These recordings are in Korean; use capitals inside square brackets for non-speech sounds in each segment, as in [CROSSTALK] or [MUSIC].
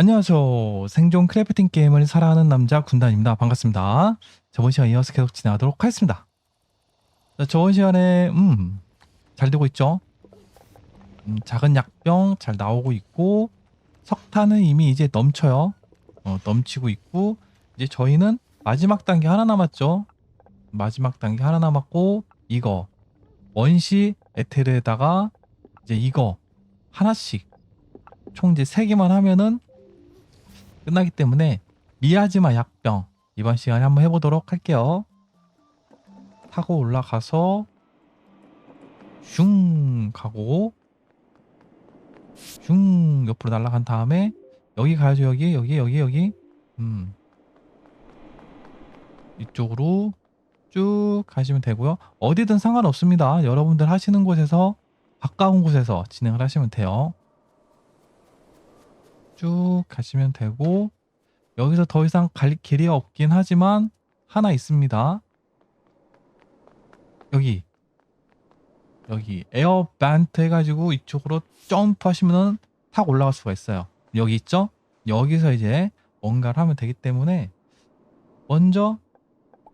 안녕하세요. 생존 크래프팅 게임을 사랑하는 남자 군단입니다. 반갑습니다. 저번 시간 이어서 계속 진행하도록 하겠습니다. 자, 저번 시간에 음, 잘 되고 있죠? 음, 작은 약병 잘 나오고 있고 석탄은 이미 이제 넘쳐요. 어, 넘치고 있고 이제 저희는 마지막 단계 하나 남았죠. 마지막 단계 하나 남았고 이거 원시 에테르에다가 이제 이거 하나씩 총 이제 세 개만 하면은 끝나기 때문에 미야지마 약병 이번 시간에 한번 해보도록 할게요. 타고 올라가서 슝 가고 슝 옆으로 날아간 다음에 여기 가야죠 여기 여기 여기 여기. 음. 이쪽으로 쭉 가시면 되고요. 어디든 상관없습니다. 여러분들 하시는 곳에서 가까운 곳에서 진행을 하시면 돼요 쭉 가시면 되고 여기서 더 이상 갈 길이 없긴 하지만 하나 있습니다. 여기 여기 에어 밴트 해가지고 이쪽으로 점프하시면은 탁 올라갈 수가 있어요. 여기 있죠? 여기서 이제 뭔가를 하면 되기 때문에 먼저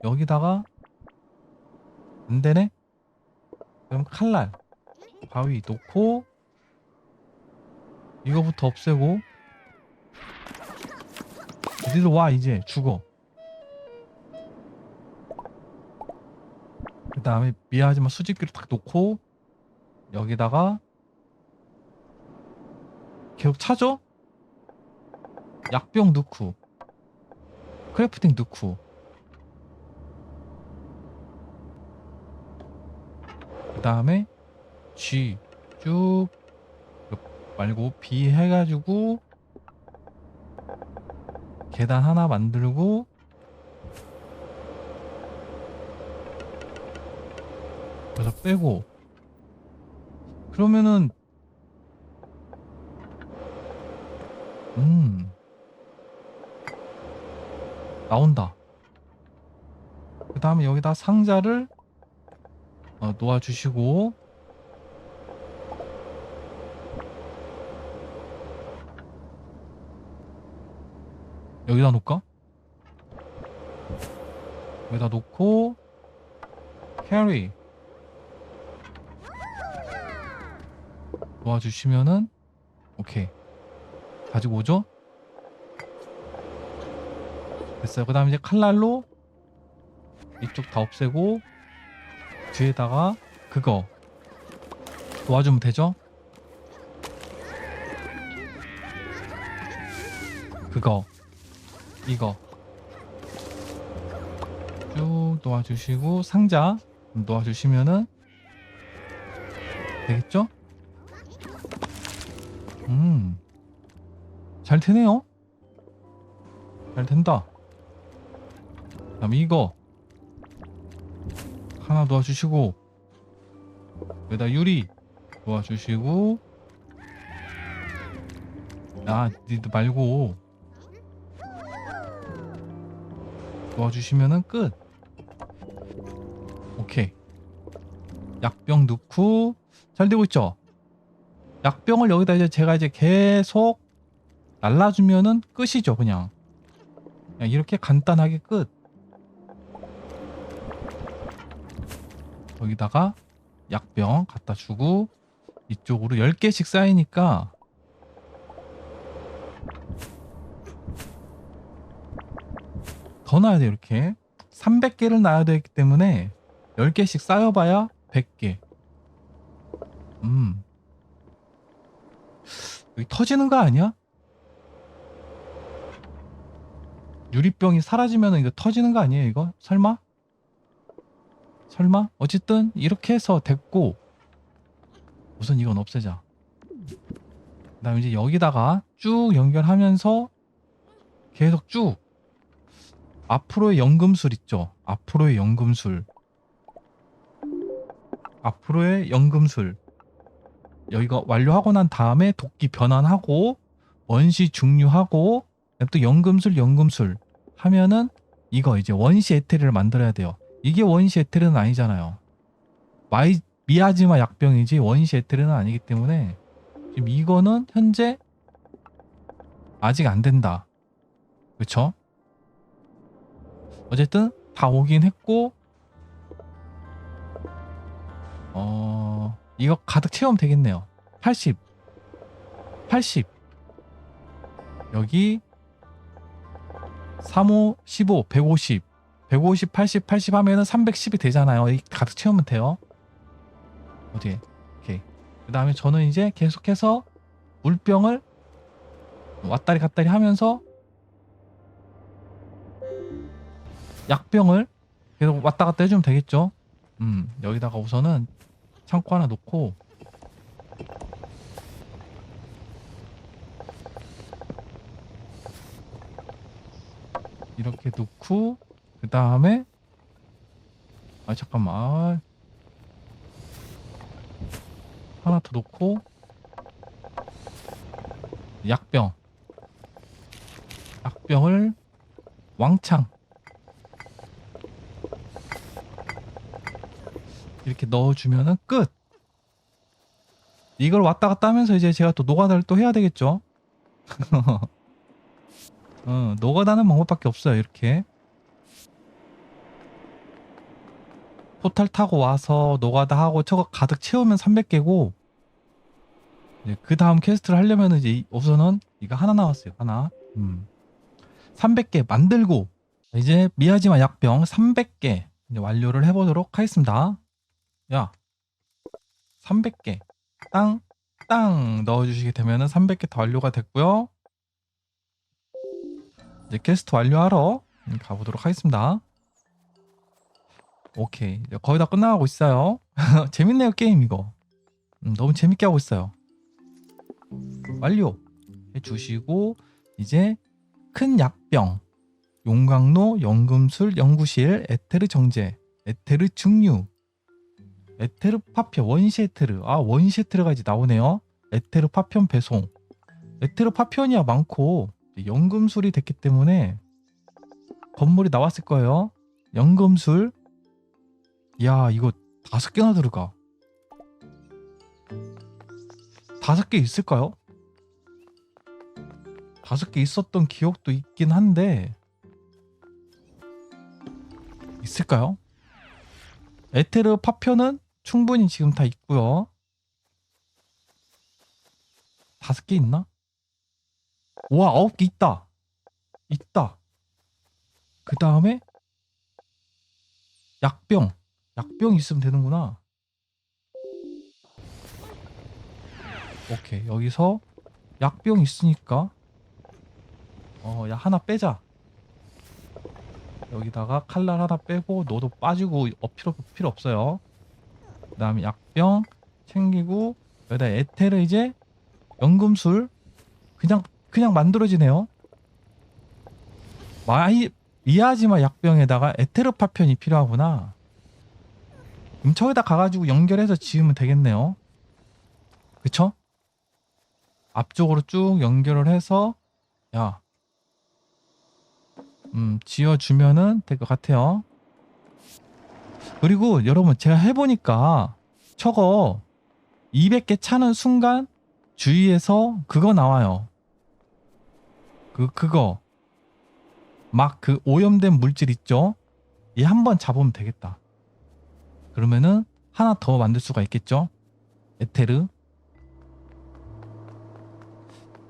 여기다가 안 되네? 그럼 칼날 바위 놓고 이거부터 없애고 어디로 와 이제. 죽어. 그 다음에 미안하지만 수집기를 딱 놓고 여기다가 계속 차죠? 약병 넣고 크래프팅 넣고. 그 다음에 G 쭉 말고 B 해가지고 계단 하나 만들고 그래서 빼고. 그러면은 음. 나온다. 그 다음에 여기다 상자를 어, 놓아주시고 여기다 놓을까? 여기다 놓고 캐리 도와주시면은 오케이 가지고 오죠? 됐어요 그 다음 이제 칼날로 이쪽 다 없애고 뒤에다가 그거 도와주면 되죠? 그거 이거 쭉 놓아주시고 상자 놓아주시면은 되겠죠? 음, 잘 되네요. 잘 된다. 그다음 이거 하나 놓아주시고 여기다 유리 놓아주시고 아 니도 말고 도와주시면은 끝. 오케이. 약병 넣고 잘 되고 있죠? 약병을 여기다 이제 제가 이제 계속 날라주면은 끝이죠, 그냥. 그냥 이렇게 간단하게 끝. 여기다가 약병 갖다 주고 이쪽으로 10개씩 쌓이니까 더 놔야 돼요 이렇게 300개를 놔야 되기 때문에 10개씩 쌓여봐야 100개 음 여기 터지는 거 아니야? 유리병이 사라지면 이거 터지는 거 아니에요 이거? 설마? 설마? 어쨌든 이렇게 해서 됐고 우선 이건 없애자 그 다음에 이제 여기다가 쭉 연결하면서 계속 쭉 앞으로의 연금술 있죠. 앞으로의 연금술. 앞으로의 연금술. 여기가 완료하고 난 다음에 도끼 변환하고 원시 중류하고 또 연금술 연금술 하면은 이거 이제 원시 에테르를 만들어야 돼요. 이게 원시 에테르는 아니잖아요. 마이 미야지마 약병이지 원시 에테르는 아니기 때문에 지금 이거는 현재 아직 안 된다. 그쵸? 어쨌든 다 오긴 했고 어 이거 가득 채우면 되겠네요. 80 80 여기 35 15 150 150 80 80 하면은 310이 되잖아요. 이 가득 채우면 돼요. 어디에? 오케이. 그 다음에 저는 이제 계속해서 물병을 왔다리 갔다리 하면서 약병을 계속 왔다 갔다 해주면 되겠죠. 음, 여기다가 우선은 창고 하나 놓고 이렇게 놓고 그 다음에 아 잠깐만 아. 하나 더 놓고 약병 약병을 왕창 이렇게 넣어주면은 끝. 이걸 왔다 갔다 하면서 이제 제가 또 노가다를 또 해야 되겠죠? [LAUGHS] 어, 노가다는 방법밖에 없어요 이렇게. 포탈 타고 와서 노가다 하고 저거 가득 채우면 300개고 그 다음 퀘스트를 하려면 이제 이- 우선은 이거 하나 나왔어요 하나. 음. 300개 만들고 이제 미야지마 약병 300개 이제 완료를 해보도록 하겠습니다 야 300개. 땅 땅 넣어주시게 되면 은 300개 다 완료가 됐고요. 이제 퀘스트 완료하러 음, 가보도록 하겠습니다. 오케이. 거의 다 끝나가고 있어요. [LAUGHS] 재밌네요 게임 이거. 음, 너무 재밌게 하고 있어요. 완료. 해주시고 이제 큰 약병. 용광로 연금술 연구실 에테르 정제 에테르 증류 에테르 파편 원시 에테르. 아 원시 에테르가 이제 나오네요. 에테르 파편 배송. 에테르 파편이야 많고 연금술이 됐기 때문에 건물이 나왔을 거예요. 연금술. 야 이거 다섯 개나 들어가. 다섯 개 있을까요? 다섯 개 있었던 기억도 있긴 한데 있을까요? 에테르 파편은 충분히 지금 다 있고요. 다섯 개 있나? 와 아홉 개 있다. 있다. 그 다음에 약병. 약병 있으면 되는구나. 오케이 여기서 약병 있으니까 어야 하나 빼자. 여기다가 칼날 하나 빼고 너도 빠지고 어, 필요 필요 없어요. 그 다음에 약병 챙기고 여기다 에테르 이제 연금술 그냥 그냥 만들어지네요. 마이 미야지마 약병에다가 에테르 파편이 필요하구나. 그럼 저기다 가가지고 연결해서 지으면 되겠네요. 그쵸? 앞쪽으로 쭉 연결을 해서 야 음, 지어주면은 될 것 같아요. 그리고 여러분 제가 해보니까 저거 200개 차는 순간 주위에서 그거 나와요. 그 그거 막 그 오염된 물질 있죠? 얘 한 번 잡으면 되겠다. 그러면은 하나 더 만들 수가 있겠죠? 에테르.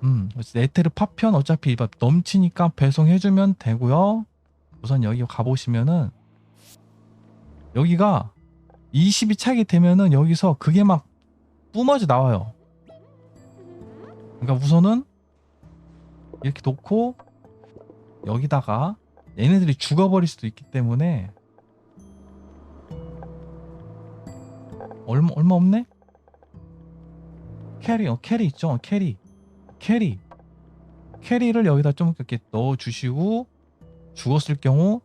음, 에테르 파편 어차피 막 넘치니까 배송해주면 되고요. 우선 여기 가보시면은 여기가 20이 차게 되면은 여기서 그게 막 뿜어져 나와요. 그러니까 우선은 이렇게 놓고 여기다가 얘네들이 죽어버릴 수도 있기 때문에 얼마 얼마 없네? 캐리 어 캐리 있죠 어, 캐리 캐리 캐리를 여기다 좀 이렇게 넣어 주시고 죽었을 경우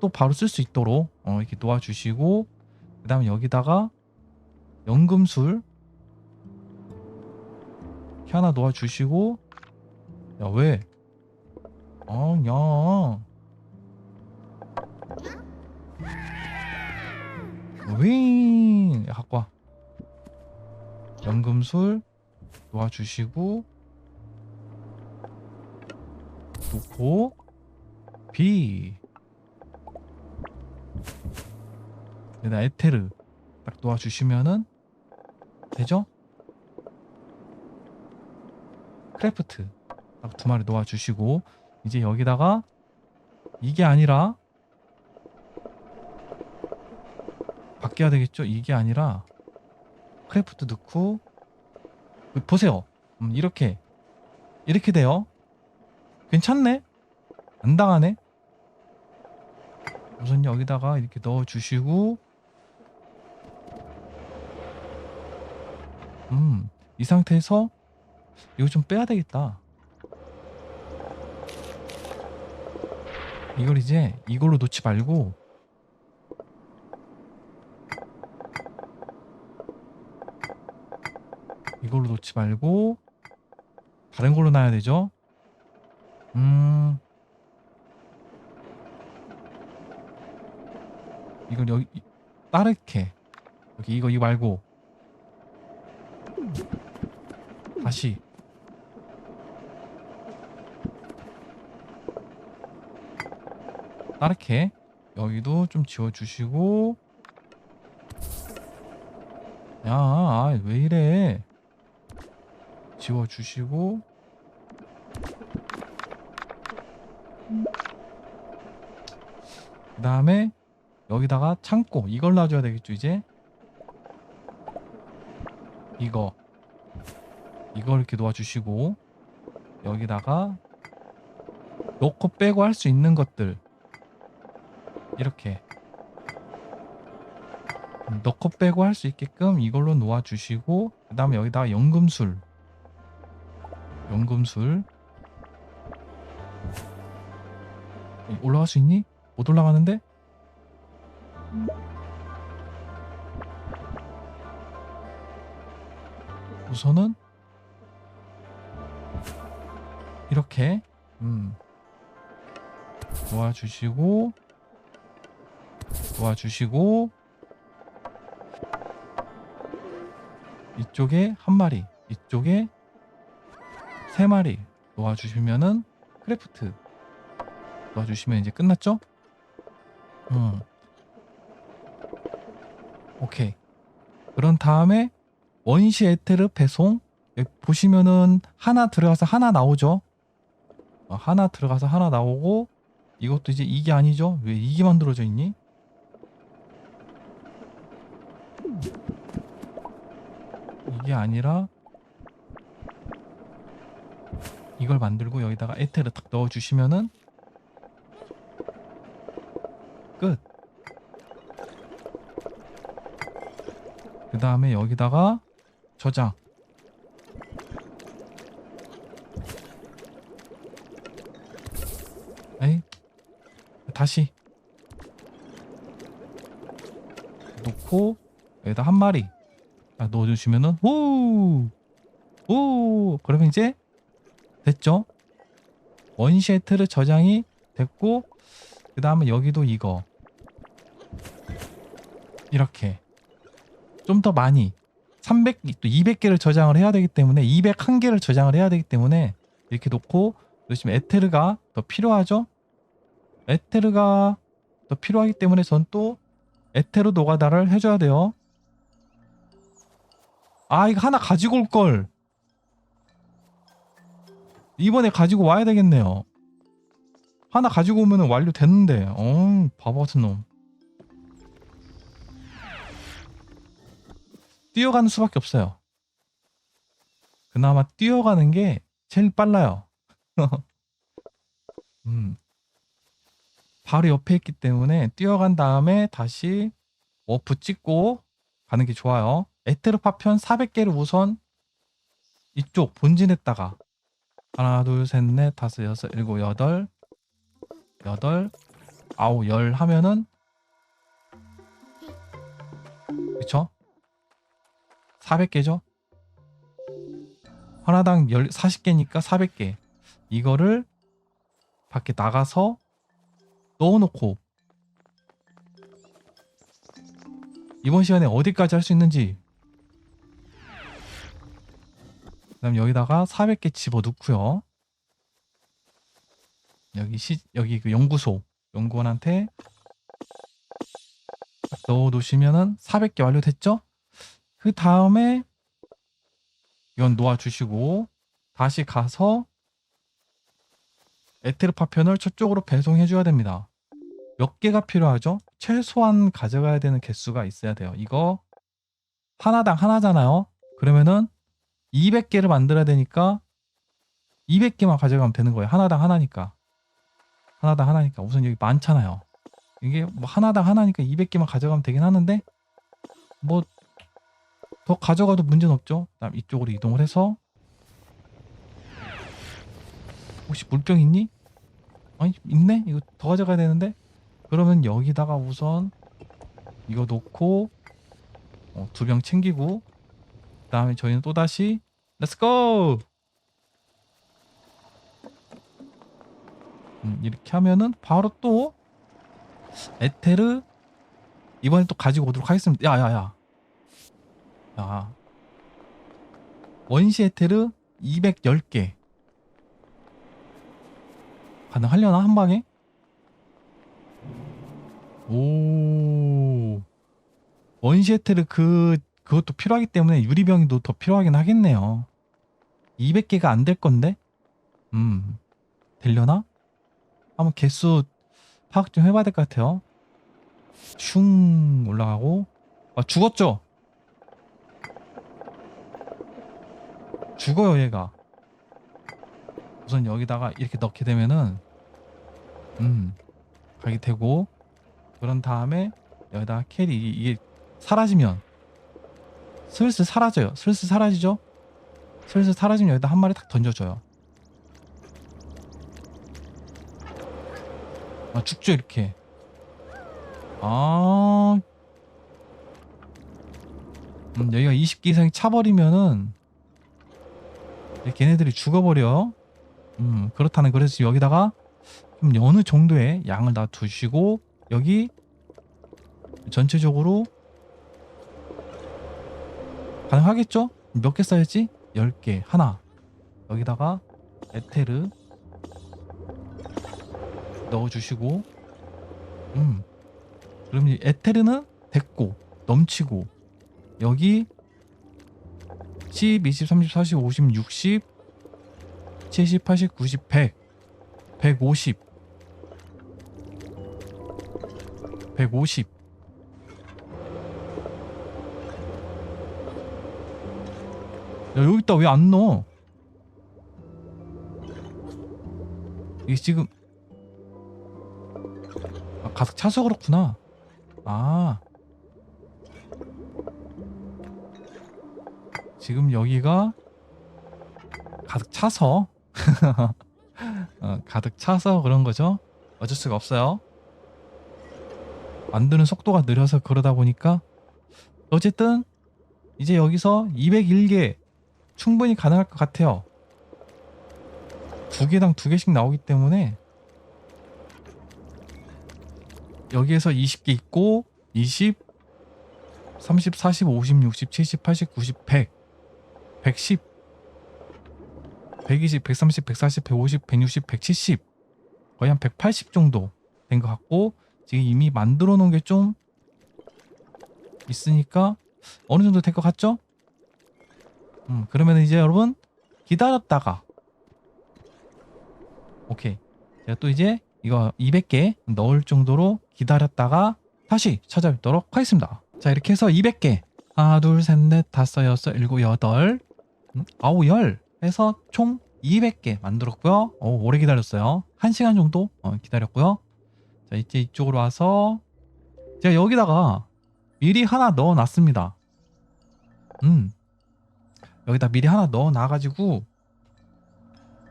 또 바로 쓸 수 있도록 어, 이렇게 놓아 주시고 그 다음에 여기다가 연금술 하나 놓아 주시고 야 왜? 어, 야. 윙! 야, 갖고 와. 연금술 놓아주시고 놓고 B 여기다 에테르 딱 놓아주시면은 되죠? 크래프트 딱 두 마리 놓아주시고 이제 여기다가 이게 아니라 바뀌어야 되겠죠? 이게 아니라 크래프트 넣고 보세요 음, 이렇게 이렇게 돼요 괜찮네 안 당하네 우선 여기다가 이렇게 넣어주시고 음 이 상태에서 이거 좀 빼야 되겠다. 이걸 이제 이걸로 놓지 말고 이걸로 놓지 말고 다른 걸로 놔야 되죠? 음. 이걸 여기 이- 따르게. 여기 이거 이거 말고 다시. 따르게 여기도 좀 지워주시고. 야 왜 이래? 지워주시고. 그 다음에 여기다가 창고 이걸 놔줘야 되겠죠 이제? 이거 이거 이렇게 놓아주시고 여기다가 놓고 빼고 할 수 있는 것들 이렇게 음, 넣고 빼고 할 수 있게끔 이걸로 놓아주시고 그 다음에 여기다가 연금술 연금술 올라갈 수 있니? 못 올라가는데? 우선은 이렇게 음 놓아주시고 놓아주시고 이쪽에 한 마리 이쪽에 세 마리 놓아주시면은 크래프트 놓아주시면 이제 끝났죠? 음. 오케이. 그런 다음에 원시 에테르 배송. 보시면은 하나 들어가서 하나 나오죠? 어, 하나 들어가서 하나 나오고 이것도 이제 이게 아니죠 왜 이게 만들어져 있니 이게 아니라 이걸 만들고 여기다가 에테르 딱 넣어주시면은 끝. 그 다음에 여기다가 저장. 에이, 다시. 놓고 여기다 한 마리 딱 넣어주시면은 오, 오, 그러면 이제 됐죠? 원시에트르 저장이 됐고 그 다음에 여기도 이거. 이렇게. 좀 더 많이. 300, 또 200개를 저장을 해야 되기 때문에 201개를 저장을 해야 되기 때문에 이렇게 놓고 요즘 에테르가 더 필요하죠? 에테르가 더 필요하기 때문에 전 또 에테르 노가다를 해줘야 돼요. 아 이거 하나 가지고 올 걸. 이번에 가지고 와야 되겠네요. 하나 가지고 오면 완료됐는데. 어 바보 같은 놈. 뛰어가는 수밖에 없어요. 그나마 뛰어가는 게 제일 빨라요. [LAUGHS] 음. 바로 옆에 있기 때문에 뛰어간 다음에 다시 워프 찍고 가는 게 좋아요. 에테르 파편 400개를 우선 이쪽 본진에다가 하나 둘 셋 넷 다섯 여섯 일곱 여덟 여덟 아홉 열 하면은 그쵸? 400개죠? 하나당 10, 40개니까 400개 이거를 밖에 나가서 넣어놓고 이번 시간에 어디까지 할 수 있는지 그 다음 여기다가 400개 집어 넣고요 여기 시 여기 그 연구소 연구원한테 딱 넣어 놓으시면은 400개 완료됐죠? 그 다음에 이건 놓아 주시고 다시 가서 에테르 파편을 저쪽으로 배송해 줘야 됩니다. 몇 개가 필요하죠? 최소한 가져가야 되는 개수가 있어야 돼요. 이거 하나당 하나잖아요. 그러면은 200개를 만들어야 되니까 200개만 가져가면 되는 거예요. 하나당 하나니까. 하나당 하나니까. 우선 여기 많잖아요. 이게 뭐 하나당 하나니까 200개만 가져가면 되긴 하는데 뭐 더 가져가도 문제는 없죠. 그다음 이쪽으로 이동을 해서 혹시 물병 있니? 아니 있네. 이거 더 가져가야 되는데 그러면 여기다가 우선 이거 놓고 어, 두 병 챙기고 그 다음에 저희는 또 다시 렛츠고 음, 이렇게 하면은 바로 또 에테르 이번에 또 가지고 오도록 하겠습니다. 야야야. 야. 원시 에테르 210개. 가능하려나 한 방에? 오. 원시 에테르 그 그것도 필요하기 때문에 유리병도 더 필요하긴 하겠네요. 200개가 안 될 건데? 음. 되려나? 한번 개수 파악 좀 해봐야 될 것 같아요. 슝 올라가고 아 죽었죠? 죽어요 얘가. 우선 여기다가 이렇게 넣게 되면은 음 가게 되고 그런 다음에 여기다가 캐리 이게 사라지면 슬슬 사라져요. 슬슬 사라지죠? 슬슬 사라지면 여기다 한 마리 딱 던져줘요. 아, 죽죠 이렇게. 아, 음, 여기가 20개 이상이 차버리면은 얘네들이 죽어버려. 음, 그렇다는 그래서 여기다가 좀 어느 정도의 양을 놔두시고 여기 전체적으로 가능하겠죠? 몇 개 쌓였지? 10개 하나 여기다가 에테르 넣어주시고 음 그럼 이 에테르는 됐고 넘치고 여기 10, 20, 30, 40, 50, 60 70, 80, 90, 100 150 150 야 여기 있다. 왜 안 넣어? 이게 지금 아, 가득 차서 그렇구나. 아. 지금 여기가 가득 차서 [LAUGHS] 어, 가득 차서 그런 거죠? 어쩔 수가 없어요. 만드는 속도가 느려서 그러다 보니까 어쨌든 이제 여기서 201개 충분히 가능할 것 같아요. 두 개당 두 개씩 나오기 때문에 여기에서 20개 있고 20, 30, 40, 50, 60, 70, 80, 90, 100, 110, 120, 130, 140, 150, 160, 170 거의 한 180 정도 된 것 같고 지금 이미 만들어 놓은 게 좀 있으니까 어느 정도 될 것 같죠? 음, 그러면 이제 여러분 기다렸다가. 오케이. 제가 또 이제 이거 200개 넣을 정도로 기다렸다가 다시 찾아뵙도록 하겠습니다. 자 이렇게 해서 200개. 하나 둘 셋 넷 다섯 여섯 일곱 여덟 음, 아홉 열 해서 총 200개 만들었고요. 오, 오래 기다렸어요. 1시간 정도 어, 기다렸고요. 자 이제 이쪽으로 와서 제가 여기다가 미리 하나 넣어 놨습니다. 음. 여기다 미리 하나 넣어 놔 가지고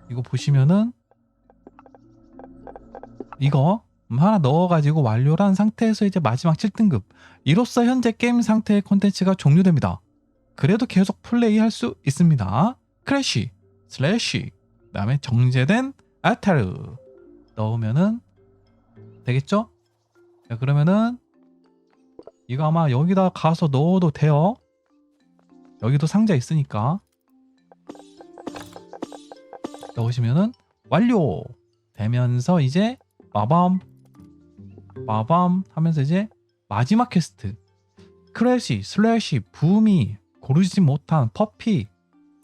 이거 보시면은 이거 하나 넣어가지고 완료를 한 상태에서 이제 마지막 7등급. 이로써 현재 게임 상태의 콘텐츠가 종료됩니다. 그래도 계속 플레이할 수 있습니다. 크래쉬, 슬래시, 그 다음에 정제된 알타르 넣으면은 되겠죠? 자, 그러면은 이거 아마 여기다 가서 넣어도 돼요. 여기도 상자 있으니까 넣으시면은 완료 되면서 이제 마밤 마밤 하면서 이제 마지막 퀘스트 크래시 슬래시 붐이 고르지 못한 퍼피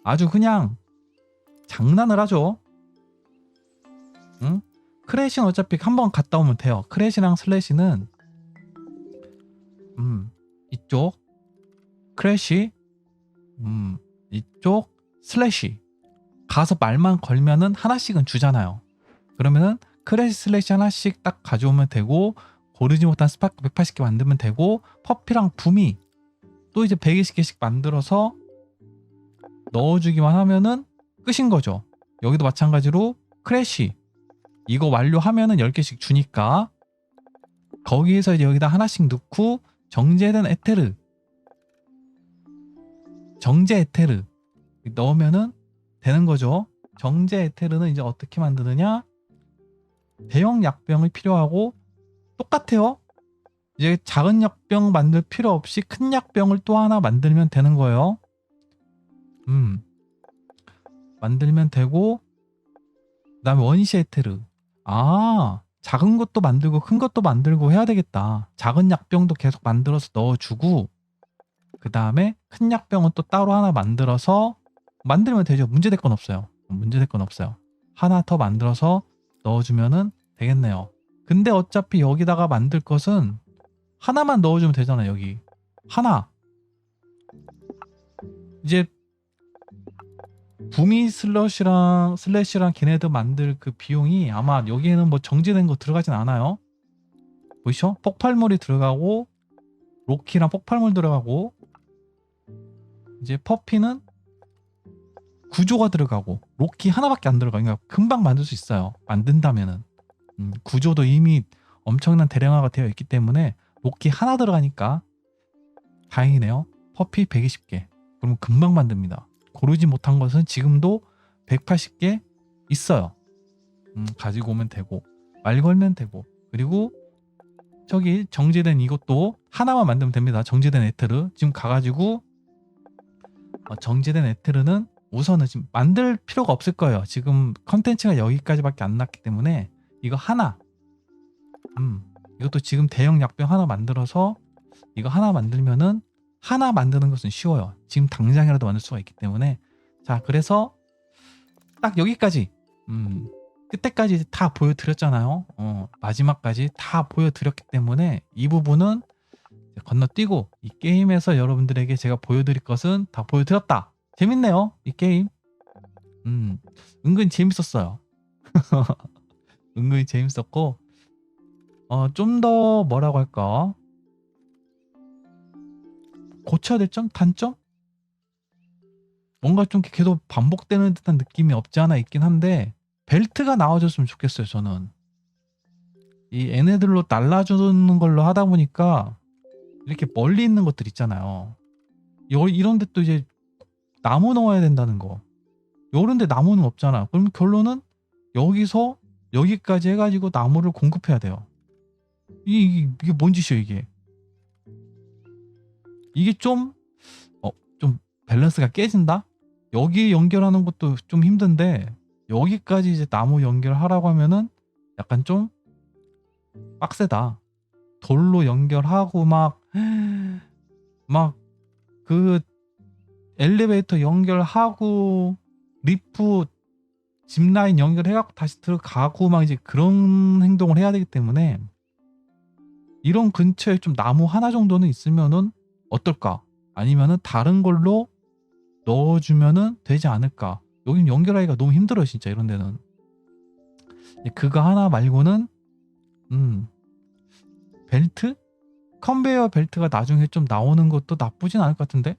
아주 그냥 장난을 하죠. 응? 크래시는 어차피 한 번 갔다 오면 돼요. 크래시랑 슬래시는 음 이쪽 크래시 음 이쪽 슬래시 가서 말만 걸면은 하나씩은 주잖아요. 그러면은 크래시 슬래시 하나씩 딱 가져오면 되고 고르지 못한 스파크 180개 만들면 되고 퍼피랑 붐이 또 이제 120개씩 만들어서 넣어주기만 하면은 끝인 거죠. 여기도 마찬가지로 크래시 이거 완료하면은 10개씩 주니까 거기에서 이제 여기다 하나씩 넣고 정제된 에테르 정제 에테르 넣으면은 되는 거죠. 정제 에테르는 이제 어떻게 만드느냐? 대형 약병이 필요하고 똑같아요. 이제 작은 약병 만들 필요 없이 큰 약병을 또 하나 만들면 되는 거예요. 음. 만들면 되고 그다음에 원시 에테르. 아, 작은 것도 만들고 큰 것도 만들고 해야 되겠다. 작은 약병도 계속 만들어서 넣어주고 그다음에 큰 약병은 또 따로 하나 만들어서 만들면 되죠. 문제될 건 없어요. 문제될 건 없어요. 하나 더 만들어서 넣어주면은 되겠네요. 근데 어차피 여기다가 만들 것은 하나만 넣어주면 되잖아 여기 하나 이제 부미 슬러시랑 슬래시랑 걔네들 만들 그 비용이 아마 여기에는 뭐 정제된 거 들어가진 않아요 보이셔? 폭발물이 들어가고 로키랑 폭발물 들어가고 이제 퍼피는 구조가 들어가고 로키 하나밖에 안 들어가 그러니까 금방 만들 수 있어요 만든다면은 음, 구조도 이미 엄청난 대량화가 되어 있기 때문에 로키 하나 들어가니까 다행이네요. 퍼피 120개. 그럼 금방 만듭니다. 고르지 못한 것은 지금도 180개 있어요. 음, 가지고 오면 되고 말 걸면 되고 그리고 저기 정제된 이것도 하나만 만들면 됩니다. 정제된 에테르 지금 가가지고 어, 정제된 에테르는 우선은 지금 만들 필요가 없을 거예요. 지금 컨텐츠가 여기까지밖에 안 났기 때문에 이거 하나 음 이것도 지금 대형 약병 하나 만들어서 이거 하나 만들면은 하나 만드는 것은 쉬워요. 지금 당장이라도 만들 수가 있기 때문에 자 그래서 딱 여기까지 음 그때까지 다 보여드렸잖아요. 어, 마지막까지 다 보여드렸기 때문에 이 부분은 건너뛰고 이 게임에서 여러분들에게 제가 보여드릴 것은 다 보여드렸다. 재밌네요 이 게임. 음 은근 재밌었어요. [LAUGHS] 은근히 재밌었고 어, 좀 더 뭐라고 할까? 고쳐야 될 점? 단점? 뭔가 좀 계속 반복되는 듯한 느낌이 없지 않아 있긴 한데 벨트가 나와줬으면 좋겠어요 저는. 이 얘네들로 날라주는 걸로 하다 보니까 이렇게 멀리 있는 것들 있잖아요. 여, 이런 데 또 이제 나무 넣어야 된다는 거. 요런 데 나무는 없잖아. 그럼 결론은 여기서 여기까지 해가지고 나무를 공급해야 돼요. 이, 이게, 이게 뭔 짓이야 이게 이게 좀 어, 좀 밸런스가 깨진다? 여기 연결하는 것도 좀 힘든데 여기까지 이제 나무 연결하라고 하면은 약간 좀 빡세다. 돌로 연결하고 막 [GASPS] 막 그 엘리베이터 연결하고 리프 짚라인 연결해갖고 다시 들어가고 막 이제 그런 행동을 해야 되기 때문에 이런 근처에 좀 나무 하나 정도는 있으면은 어떨까? 아니면은 다른 걸로 넣어주면은 되지 않을까? 여긴 연결하기가 너무 힘들어요, 진짜 이런 데는. 그거 하나 말고는 음 벨트? 컨베이어 벨트가 나중에 좀 나오는 것도 나쁘진 않을 것 같은데?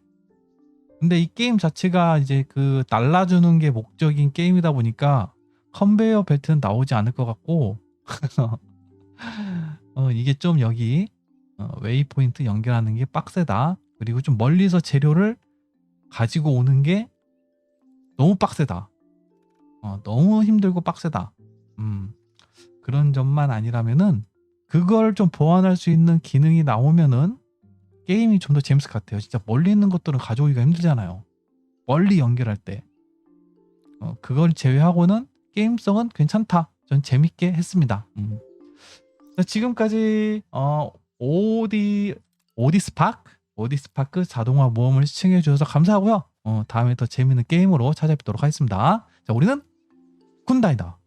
근데 이 게임 자체가 이제 그 날라주는 게 목적인 게임이다 보니까 컨베이어 벨트는 나오지 않을 것 같고 [LAUGHS] 어, 이게 좀 여기 어, 웨이포인트 연결하는 게 빡세다. 그리고 좀 멀리서 재료를 가지고 오는 게 너무 빡세다. 어, 너무 힘들고 빡세다. 음, 그런 점만 아니라면은 그걸 좀 보완할 수 있는 기능이 나오면은 게임이 좀 더 재밌을 것 같아요. 진짜 멀리 있는 것들은 가져오기가 힘들잖아요. 멀리 연결할 때. 어, 그걸 제외하고는 게임성은 괜찮다. 전 재밌게 했습니다. 음. 자, 지금까지 어, 오디 오디스파크 오디스파크 자동화 모험을 시청해 주셔서 감사하고요. 어, 다음에 더 재밌는 게임으로 찾아뵙도록 하겠습니다. 자, 우리는 군다이다.